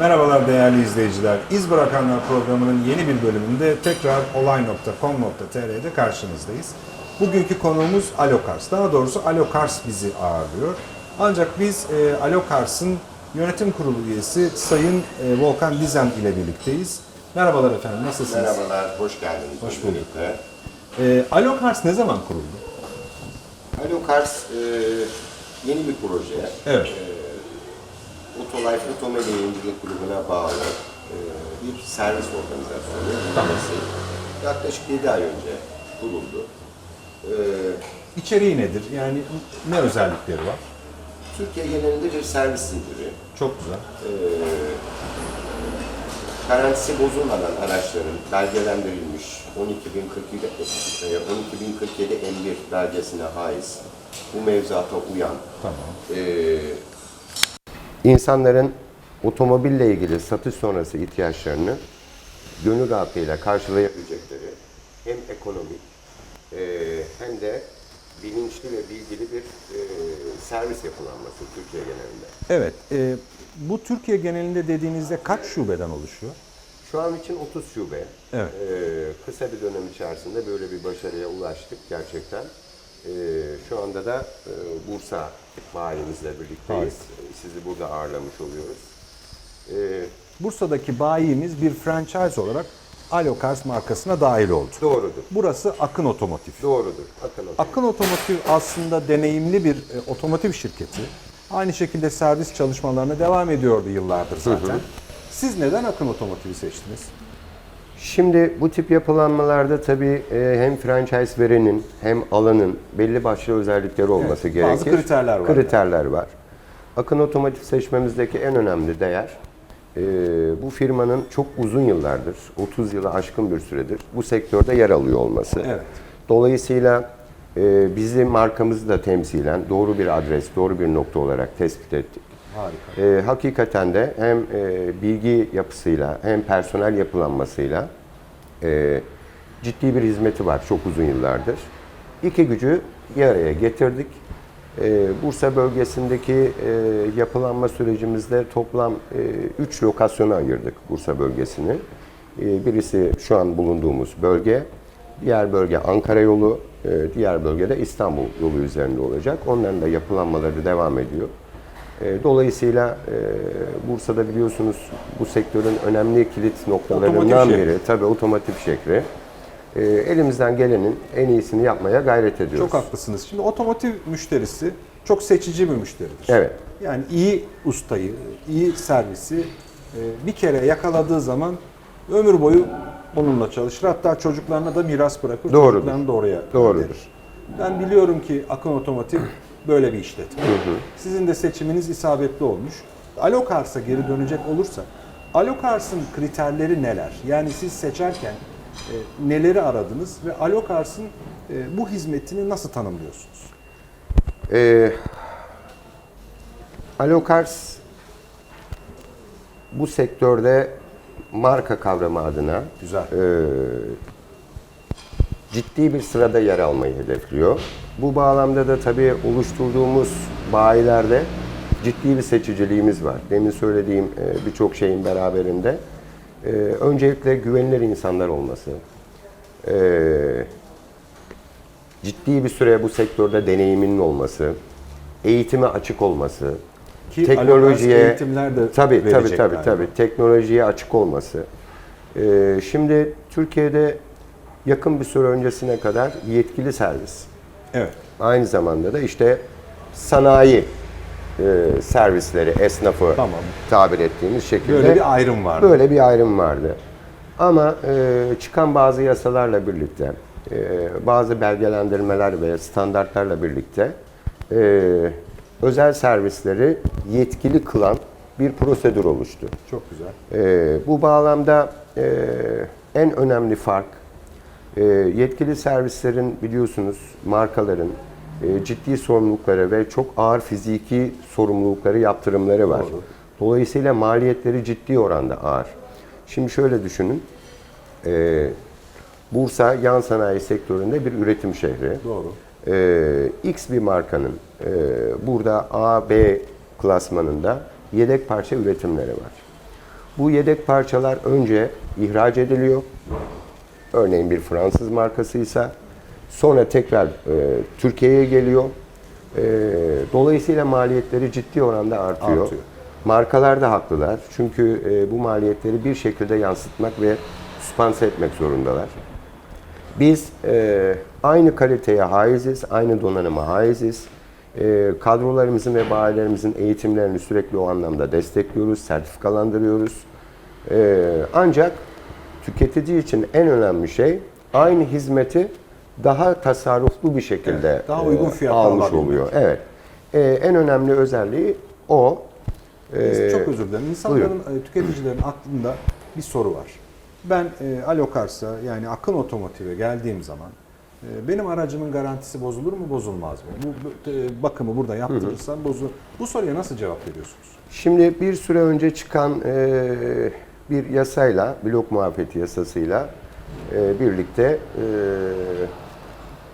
Merhabalar değerli izleyiciler. İz Bırakanlar programının yeni bir bölümünde tekrar olay.com.tr'de karşınızdayız. Bugünkü konuğumuz Alokars. Daha doğrusu Alokars bizi ağırlıyor. Ancak biz e, Alokars'ın yönetim kurulu üyesi Sayın e, Volkan Dizen ile birlikteyiz. Merhabalar efendim, nasılsınız? Merhabalar, hoş geldiniz. Hoş bulduk. E, Alokars ne zaman kuruldu? Alokars e, yeni bir proje. Evet. Otolife Otomeli Yayıncılık Grubu'na bağlı e, bir servis organizasyonu. Tamam. Yaklaşık 7 ay önce kuruldu. E, İçeriği nedir? Yani ne özellikleri var? Türkiye genelinde bir servis zinciri. Çok güzel. E, garantisi bozulmadan araçların belgelendirilmiş 12047 e, 12047 M1 belgesine haiz bu mevzuata uyan Tamam. Ee, insanların otomobille ilgili satış sonrası ihtiyaçlarını gönül rahatlığıyla karşılayabilecekleri hem ekonomik e, hem de bilinçli ve bilgili bir e, servis yapılanması Türkiye genelinde. Evet, e, bu Türkiye genelinde dediğinizde kaç şubeden oluşuyor? Şu an için 30 şube. Evet. Ee, kısa bir dönem içerisinde böyle bir başarıya ulaştık gerçekten. Ee, şu anda da e, Bursa bayimizle birlikteyiz. Sizi burada ağırlamış oluyoruz. Ee, Bursa'daki bayimiz bir franchise olarak Alokars markasına dahil oldu. doğrudur. Burası Akın Otomotiv. Doğrudur. Akın Otel. Akın Otomotiv aslında deneyimli bir e, otomotiv şirketi. Aynı şekilde servis çalışmalarına devam ediyordu yıllardır zaten. Siz neden Akın Otomotiv'i seçtiniz? Şimdi bu tip yapılanmalarda tabii e, hem franchise verenin hem alanın belli başlı özellikleri olması Evet, gerekir. bazı kriterler var Kriterler var. Akın Otomotiv seçmemizdeki en önemli değer e, bu firmanın çok uzun yıllardır, 30 yılı aşkın bir süredir bu sektörde yer alıyor olması. Evet. Dolayısıyla e, bizi markamızı da temsilen doğru bir adres, doğru bir nokta olarak tespit ettik. Harika. E, hakikaten de hem e, bilgi yapısıyla hem personel yapılanmasıyla e, ciddi bir hizmeti var çok uzun yıllardır. İki gücü bir araya getirdik. E, Bursa bölgesindeki e, yapılanma sürecimizde toplam 3 lokasyona ayırdık Bursa bölgesini. E, birisi şu an bulunduğumuz bölge, diğer bölge Ankara yolu, e, diğer bölge de İstanbul yolu üzerinde olacak. Onların da yapılanmaları devam ediyor. E, Dolayısıyla e, Bursa'da biliyorsunuz bu sektörün önemli kilit noktalarından Otomotiv biri tabii otomotiv şehri. E, Elimizden gelenin en iyisini yapmaya gayret ediyoruz. Çok haklısınız. Şimdi otomotiv müşterisi çok seçici bir müşteridir. Evet. Yani iyi ustayı, iyi servisi bir kere yakaladığı zaman ömür boyu onunla çalışır. Hatta çocuklarına da miras bırakır. Doğrudur. Çocuklarını da oraya Doğrudur. gönderir. Ben biliyorum ki Akın Otomotiv böyle bir işletme. Sizin de seçiminiz isabetli olmuş. Alokars'a geri dönecek olursa, Alokars'ın kriterleri neler? Yani siz seçerken e, neleri aradınız ve Alokars'ın e, bu hizmetini nasıl tanımlıyorsunuz? E, Alokars bu sektörde marka kavramı adına Güzel. e, ciddi bir sırada yer almayı hedefliyor. Bu bağlamda da tabii oluşturduğumuz bayilerde ciddi bir seçiciliğimiz var. Demin söylediğim e, birçok şeyin beraberinde. E, öncelikle güvenilir insanlar olması, e, ciddi bir süre bu sektörde deneyiminin olması, eğitime açık olması, Ki teknolojiye eğitimler de tabii tabii tabii tabii teknolojiye açık olması. Şimdi Türkiye'de yakın bir süre öncesine kadar yetkili servis. Evet. Aynı zamanda da işte sanayi e, servisleri, esnafı Tamam. tabir ettiğimiz şekilde Böyle bir ayrım vardı. Böyle bir ayrım vardı. Ama e, çıkan bazı yasalarla birlikte, e, bazı belgelendirmeler ve standartlarla birlikte e, özel servisleri yetkili kılan bir prosedür oluştu. Çok güzel. E, bu bağlamda e, en önemli fark e, yetkili servislerin biliyorsunuz markaların e, ciddi sorumlulukları ve çok ağır fiziki sorumlulukları, yaptırımları var. Doğru. Dolayısıyla maliyetleri ciddi oranda ağır. Şimdi şöyle düşünün. e, Bursa yan sanayi sektöründe bir üretim şehri. Doğru. E, X bir markanın e, burada A, B klasmanında yedek parça üretimleri var. Bu yedek parçalar önce ihraç ediliyor. Örneğin bir Fransız markasıysa sonra tekrar e, Türkiye'ye geliyor. E, dolayısıyla maliyetleri ciddi oranda artıyor. Artıyor. Markalar da haklılar. Çünkü e, bu maliyetleri bir şekilde yansıtmak ve süspanse etmek zorundalar. Biz e, aynı kaliteye haiziz, aynı donanıma haiziz. E, kadrolarımızın ve bayilerimizin eğitimlerini sürekli o anlamda destekliyoruz, sertifikalandırıyoruz. E, ancak tüketici için en önemli şey aynı hizmeti daha tasarruflu bir şekilde Evet, daha uygun e, fiyata almış oluyor. Evet. E, en önemli özelliği o. Biz E, çok özür dilerim. İnsanların, e, tüketicilerin aklında bir soru var. Ben e, Alokars'a yani Akın Otomotiv'e geldiğim zaman e, benim aracımın garantisi bozulur mu bozulmaz mı? Bu, bu e, bakımı burada yaptırırsam bozulur. Bu soruya nasıl cevap veriyorsunuz? Şimdi bir süre önce çıkan e, bir yasayla, blok muafiyeti yasasıyla e, birlikte e,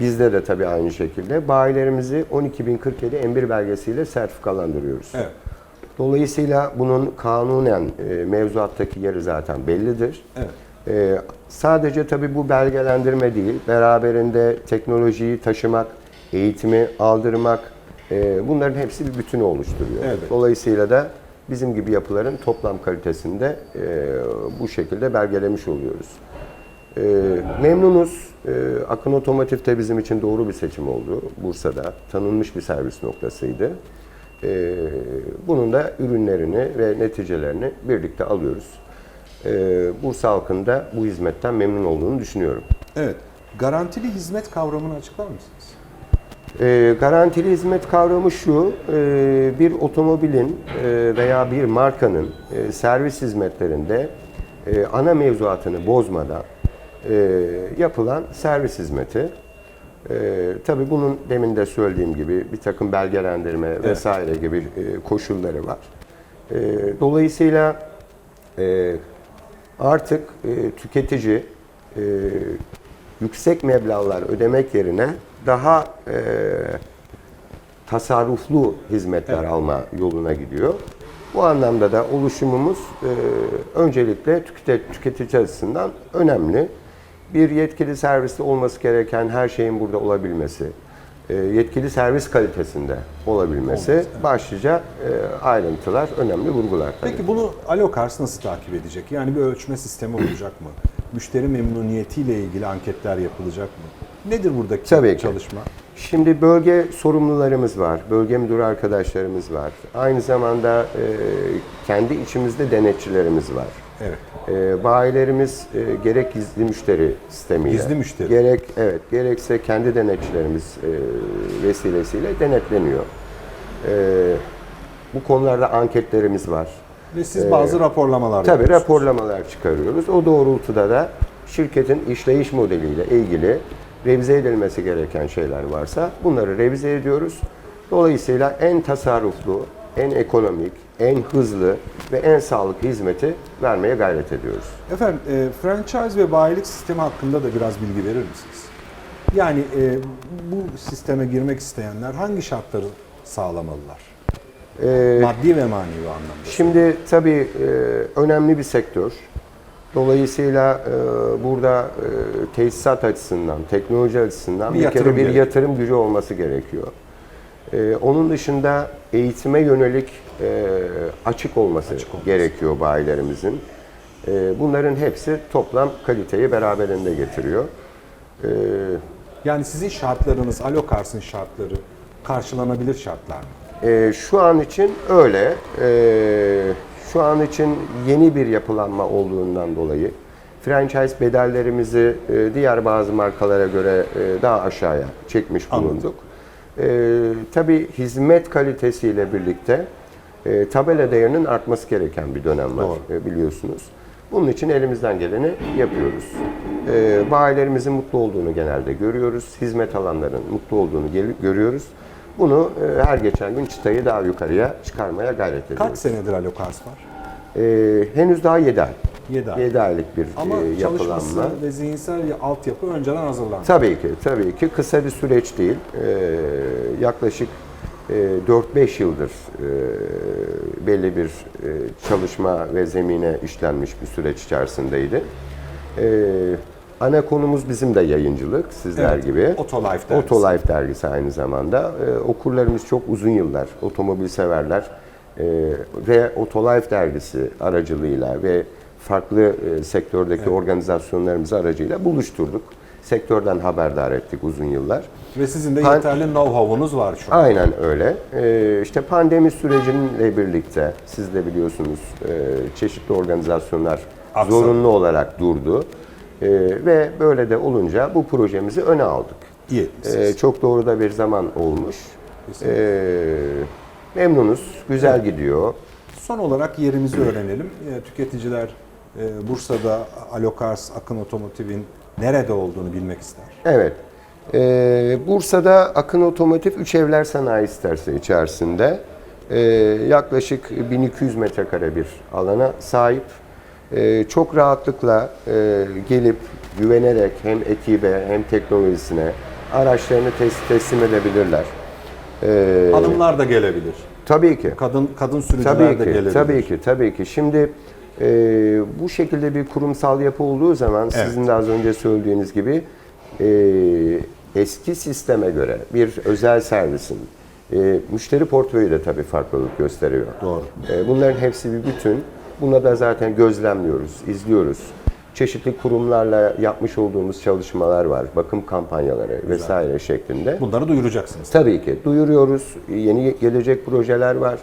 bizde de tabii aynı şekilde bayilerimizi 12047 M1 belgesiyle sertifikalandırıyoruz. Evet. Dolayısıyla bunun kanunen e, mevzuattaki yeri zaten bellidir. Evet. Ee, sadece tabii bu belgelendirme değil, beraberinde teknolojiyi taşımak, eğitimi aldırmak, e, bunların hepsi bir bütünü oluşturuyor. Evet. Dolayısıyla da bizim gibi yapıların toplam kalitesinde e, bu şekilde belgelemiş oluyoruz. E, memnunuz. E, Akın Otomotiv de bizim için doğru bir seçim oldu. Bursa'da tanınmış bir servis noktasıydı. E, bunun da ürünlerini ve neticelerini birlikte alıyoruz. E, Bursa halkında bu hizmetten memnun olduğunu düşünüyorum. Evet. Garantili hizmet kavramını açıklar mısınız? E, garantili hizmet kavramı şu, e, bir otomobilin e, veya bir markanın e, servis hizmetlerinde e, ana mevzuatını bozmadan e, yapılan servis hizmeti. E, tabii bunun demin de söylediğim gibi bir takım belgelendirme vesaire gibi e, koşulları var. E, dolayısıyla e, artık e, tüketici e, yüksek meblağlar ödemek yerine daha e, tasarruflu hizmetler Evet. alma yoluna gidiyor. Bu anlamda da oluşumumuz e, öncelikle tükete- tüketici açısından önemli. Bir yetkili serviste olması gereken her şeyin burada olabilmesi, e, yetkili servis kalitesinde olabilmesi Olması, evet. başlıca e, ayrıntılar, önemli vurgular. tabii. Peki bunu Alokars nasıl takip edecek? Yani bir ölçme sistemi olacak mı? Müşteri memnuniyetiyle ilgili anketler yapılacak mı? Nedir buradaki Tabii ki. çalışma? Şimdi bölge sorumlularımız var, bölge müdürü arkadaşlarımız var. Aynı zamanda e, kendi içimizde denetçilerimiz var. Evet. E, bayilerimiz e, gerek gizli müşteri sistemiyle, Gizli müşteri. gerek evet gerekse kendi denetçilerimiz e, vesilesiyle denetleniyor. E, bu konularda anketlerimiz var. Ve siz bazı raporlamalar Ee, Tabii raporlamalar çıkarıyoruz. O doğrultuda da şirketin işleyiş modeliyle ilgili revize edilmesi gereken şeyler varsa bunları revize ediyoruz. Dolayısıyla en tasarruflu, en ekonomik, en hızlı ve en sağlıklı hizmeti vermeye gayret ediyoruz. Efendim, e, franchise ve bayilik sistemi hakkında da biraz bilgi verir misiniz? Yani e, bu sisteme girmek isteyenler hangi şartları sağlamalılar? Ee, Maddi ve manevi anlamda. Şimdi tabii e, önemli bir sektör. Dolayısıyla e, burada e, tesisat açısından, teknoloji açısından Bir bir, yatırım kere bir gerekiyor. yatırım gücü olması gerekiyor. E, onun dışında eğitime yönelik e, açık olması Açık olması. gerekiyor bayilerimizin. E, bunların hepsi toplam kaliteyi beraberinde getiriyor. E, Yani sizin şartlarınız, Alokars'ın şartları karşılanabilir şartlar mı? Ee, şu an için öyle. Ee, şu an için yeni bir yapılanma olduğundan dolayı franchise bedellerimizi e, diğer bazı markalara göre e, daha aşağıya çekmiş Anladım. bulunduk. Ee, tabii hizmet kalitesiyle birlikte e, tabela değerinin artması gereken bir dönem var Doğru. e, biliyorsunuz. Bunun için elimizden geleni yapıyoruz. Ee, bayilerimizin mutlu olduğunu genelde görüyoruz. Hizmet alanların mutlu olduğunu görüyoruz. Bunu e, her geçen gün çıtayı daha yukarıya çıkarmaya gayret ediyoruz. Kaç senedir Alokars var? Ee, henüz daha 7 ay. 7 ay. 7 aylık bir Ama e, çalışması yapılanma. ve zihinsel altyapı önceden hazırlandı. Tabii ki, tabii ki kısa bir süreç değil. Ee, yaklaşık e, 4-5 yıldır e, belli bir e, çalışma ve zemine işlenmiş bir süreç içerisindeydi. E, ana konumuz bizim de yayıncılık, sizler Evet, gibi. Otolife dergisi. Otolife dergisi aynı zamanda. E, okurlarımız çok uzun yıllar, otomobil severler e, ve Otolife dergisi aracılığıyla ve farklı e, sektördeki organizasyonlarımız aracıyla buluşturduk. Sektörden haberdar ettik uzun yıllar. Ve sizin de Pan- yeterli know-how'unuz var şu an. Aynen öyle. Ee, işte pandemi sürecinle birlikte siz de biliyorsunuz e, çeşitli organizasyonlar Aksadı. zorunlu olarak durdu. Ee, ve böyle de olunca bu projemizi öne aldık. İyi etmişsiniz. çok doğru da bir zaman olmuş. Ee, memnunuz, güzel gidiyor. Son olarak yerimizi öğrenelim. E, Tüketiciler e, Bursa'da Alokars, Akın Otomotiv'in nerede olduğunu bilmek ister. Evet. Ee, Bursa'da Akın Otomotiv 3 evler sanayi sitesi içerisinde ee, yaklaşık 1200 metrekare bir alana sahip. Ee, çok rahatlıkla e, gelip güvenerek hem ekibe hem teknolojisine araçlarını tes- teslim edebilirler. Ee, Hanımlar da gelebilir. tabii ki. Kadın kadın sürücüler Tabii de ki, gelebilir. tabii ki, tabii ki. Şimdi e, bu şekilde bir kurumsal yapı olduğu zaman sizin de az önce söylediğiniz gibi e, eski sisteme göre bir özel servisin e, müşteri portföyü de tabii farklılık gösteriyor. Doğru. E, bunların hepsi bir bütün. Buna da zaten gözlemliyoruz, izliyoruz. Çeşitli kurumlarla yapmış olduğumuz çalışmalar var, bakım kampanyaları vesaire şeklinde. Bunları duyuracaksınız. Tabii ki duyuruyoruz. Yeni gelecek projeler var.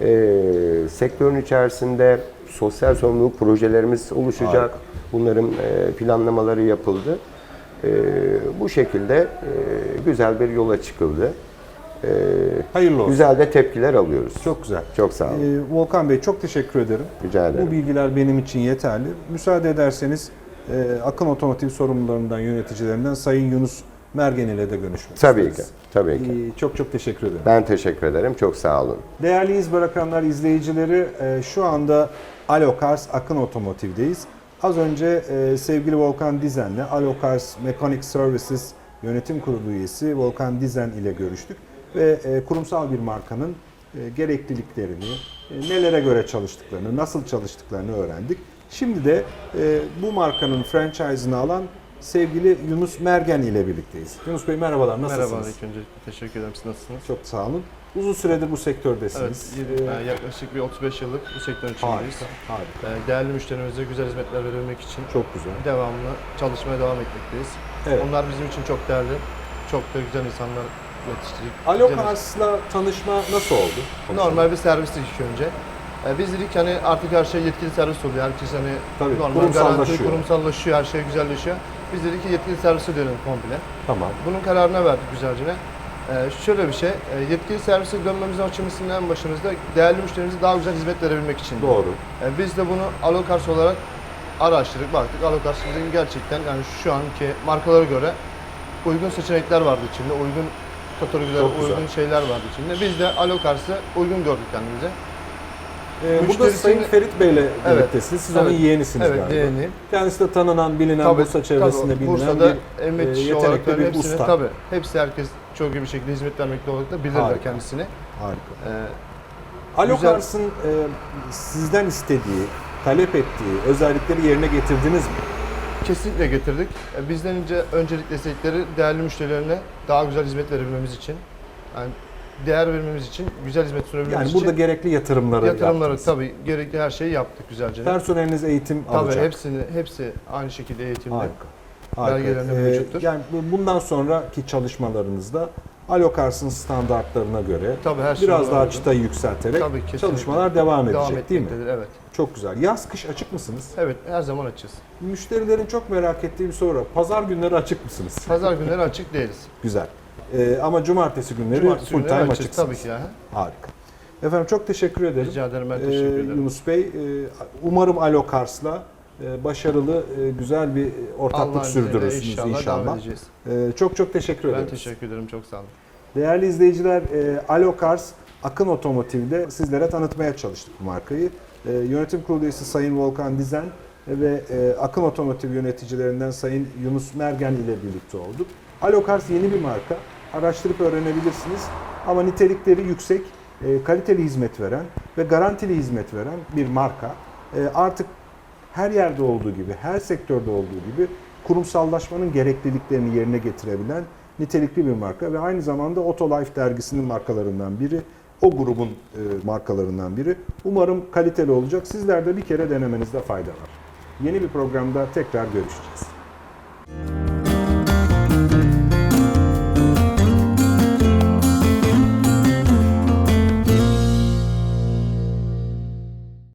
Ee, sektörün içerisinde sosyal sorumluluk projelerimiz oluşacak. Harika. Bunların e, planlamaları yapıldı. Ee, bu şekilde e, güzel bir yola çıkıldı. Ee, Hayırlı olsun. güzel de tepkiler alıyoruz. Çok güzel. Çok sağ olun. Ee, Volkan Bey çok teşekkür ederim. Rica ederim. Bu bilgiler benim için yeterli. Müsaade ederseniz e, Akın Otomotiv sorumlularından, yöneticilerinden Sayın Yunus Mergen ile de görüşmek Tabii ki. isteriz. Tabii ki. Ee, Çok çok teşekkür ederim. Ben teşekkür ederim. Çok sağ olun. Değerli iz bırakanlar, izleyicileri e, şu anda Alokars Akın Otomotiv'deyiz. Az önce e, sevgili Volkan Dizen'le Alokars Mechanic Services Yönetim Kurulu üyesi Volkan Dizen ile görüştük. Ve e, kurumsal bir markanın e, gerekliliklerini, e, nelere göre çalıştıklarını, nasıl çalıştıklarını öğrendik. Şimdi de e, bu markanın franchise'ını alan sevgili Yunus Mergen ile birlikteyiz. Yunus Bey merhabalar, nasılsınız? Merhaba ilk önce teşekkür ederim. Siz nasılsınız? Çok sağ olun. Uzun süredir bu Evet, sektördesiniz. yedi- Ee, yaklaşık bir 35 yıllık bu sektörün içindeyiz. Harika, harika. Değerli müşterimize güzel hizmetler verebilmek için Çok güzel. devamlı çalışmaya devam etmekteyiz. Evet. Onlar bizim için çok değerli, çok da güzel insanlar yetiştirdik. Alo Güzel- Kars'la tanışma nasıl oldu? Normal bir servistik ilk önce. E, Biz dedik hani artık her şey yetkili servis oluyor. Herkes hani Tabii, normal kurumsallaşıyor. garanti, kurumsallaşıyor, her şey güzelleşiyor. Biz dedik ki yetkili servise dönelim komple. Tamam. Bunun kararına verdik güzelce. Ee, şöyle bir şey, e, yetkili servise dönmemizin açılmasının en başımızda değerli müşterimize daha güzel hizmet verebilmek için. Doğru. E, biz de bunu Alokars olarak araştırdık, baktık. Alokars bizim gerçekten yani şu anki markalara göre uygun seçenekler vardı içinde, uygun kategoriler, Çok güzel. uygun şeyler vardı içinde. Biz de Alokars'ı uygun gördük kendimize. Ee, burada Müşterisini- Sayın Ferit Bey ile Evet. birliktesiniz. Siz Evet. onun yeğenisiniz Evet, galiba. yeğeniyim. Kendisi de tanınan, bilinen, Tabii, Bursa çevresinde tabii, bilinen Bursa'da bir emek e, olarak yetenekli da bir hepsini, usta. tabii, hepsi herkes çok iyi bir şekilde hizmet vermekte olarak da bilirler Harika. kendisini. Harika. Ee, Alo Güzel. Kars'ın e, sizden istediği, talep ettiği özellikleri yerine getirdiniz mi? Kesinlikle getirdik. E, Bizden önce öncelik destekleri değerli müşterilerine daha güzel hizmet verebilmemiz için, yani değer vermemiz için, güzel hizmet sunabilmemiz Yani için burada gerekli yatırımları yatırımları yaptınız. tabii gerekli her şeyi yaptık güzelce. Personeliniz eğitim Tabii alacak. hepsini hepsi aynı şekilde eğitimde. Harika. Harika. Ee, mevcuttur. yani bundan sonraki çalışmalarınızda Alokars'ın standartlarına göre Tabii her şey biraz daha çıtayı yükselterek Tabii, kesinlikle. çalışmalar devam edecek Devam değil mi? evet. Çok güzel. Yaz kış açık mısınız? Evet her zaman açız. Müşterilerin çok merak ettiği bir soru. Pazar günleri açık mısınız? Pazar günleri açık değiliz. Güzel. Ee, ama cumartesi günleri Cumartesi full günleri time açıksınız. tabii ki. ya. Harika. Efendim çok teşekkür ederim. Rica ederim ben Ee, teşekkür ederim. Yunus Bey, e, umarım Alokars'la e, başarılı, e, güzel bir ortaklık izniyle sürdürürsünüz inşallah. inşallah. Ee, çok çok teşekkür ederim. Ben teşekkür ederim çok sağ olun. Değerli izleyiciler, e, Alokars Akın Otomotiv'de sizlere tanıtmaya çalıştık bu markayı. E, yönetim kurulu üyesi Sayın Volkan Dizen ve e, Akın Otomotiv yöneticilerinden Sayın Yunus Mergen ile birlikte olduk. Alokars yeni bir marka. araştırıp öğrenebilirsiniz. Ama nitelikleri yüksek, e, kaliteli hizmet veren ve garantili hizmet veren bir marka. E, artık her yerde olduğu gibi, her sektörde olduğu gibi kurumsallaşmanın gerekliliklerini yerine getirebilen nitelikli bir marka ve aynı zamanda Otolife dergisinin markalarından biri, o grubun e, markalarından biri. Umarım kaliteli olacak. Sizler de bir kere denemenizde fayda var. Yeni bir programda tekrar görüşeceğiz.